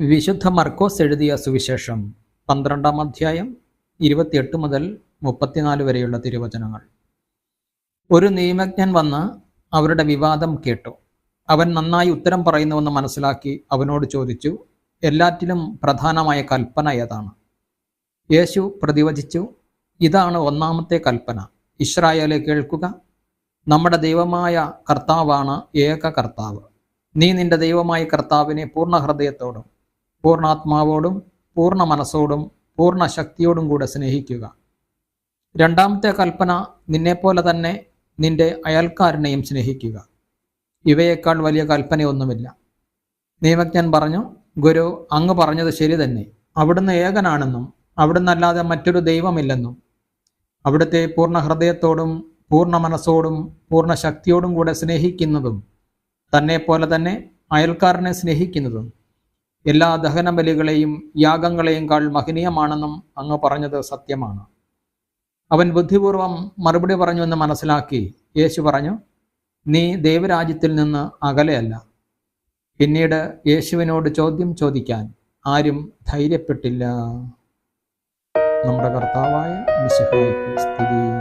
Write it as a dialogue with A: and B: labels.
A: വിശുദ്ധ മർക്കോസ് എഴുതിയ സുവിശേഷം പന്ത്രണ്ടാം അധ്യായം ഇരുപത്തിയെട്ട് മുതൽ മുപ്പത്തിനാല് വരെയുള്ള തിരുവചനങ്ങൾ. ഒരു നിയമജ്ഞൻ വന്ന് അവരുടെ വിവാദം കേട്ടു. അവൻ നന്നായി ഉത്തരം പറയുന്നുവെന്ന് മനസ്സിലാക്കി അവനോട് ചോദിച്ചു എല്ലാറ്റിലും പ്രധാനമായ കൽപ്പന ഏതാണ്? യേശു പ്രതിവചിച്ചു ഇതാണ് ഒന്നാമത്തെ കൽപ്പന. ഇസ്രായേലെ കേൾക്കുക. നമ്മുടെ ദൈവമായ കർത്താവാണ് ഏക കർത്താവ്. നീ നിന്റെ ദൈവമായ കർത്താവിനെ പൂർണ ഹൃദയത്തോടും പൂർണാത്മാവോടും പൂർണ മനസ്സോടും പൂർണ ശക്തിയോടും കൂടെ സ്നേഹിക്കുക. രണ്ടാമത്തെ കൽപ്പന നിന്നെപ്പോലെ തന്നെ നിന്റെ അയൽക്കാരനെയും സ്നേഹിക്കുക. ഇവയേക്കാൾ വലിയ കൽപ്പനയൊന്നുമില്ല. നിയമജ്ഞൻ പറഞ്ഞു ഗുരു അങ്ങ് പറഞ്ഞത് ശരി തന്നെ. അവിടുന്ന് ഏകനാണെന്നും അവിടുന്ന് അല്ലാതെ മറ്റൊരു ദൈവമില്ലെന്നും. അവിടുത്തെ പൂർണ ഹൃദയത്തോടും പൂർണ മനസ്സോടും പൂർണ ശക്തിയോടും കൂടെ സ്നേഹിക്കുന്നതും തന്നെ പോലെ തന്നെ അയൽക്കാരനെ സ്നേഹിക്കുന്നതും. എല്ലാ ദഹനബലികളെയും യാഗങ്ങളെയും കാൾ മഹനീയമാണെന്നും അങ്ങ് പറഞ്ഞത് സത്യമാണ്. അവൻ ബുദ്ധിപൂർവം മറുപടി പറഞ്ഞു എന്ന് മനസ്സിലാക്കി യേശു പറഞ്ഞു നീ ദൈവരാജ്യത്തിൽ നിന്ന് അകലെയല്ല. പിന്നീട് യേശുവിനോട് ചോദ്യം ചോദിക്കാൻ ആരും ധൈര്യപ്പെട്ടില്ല. നമ്മുടെ കർത്താവായ സ്തുതി.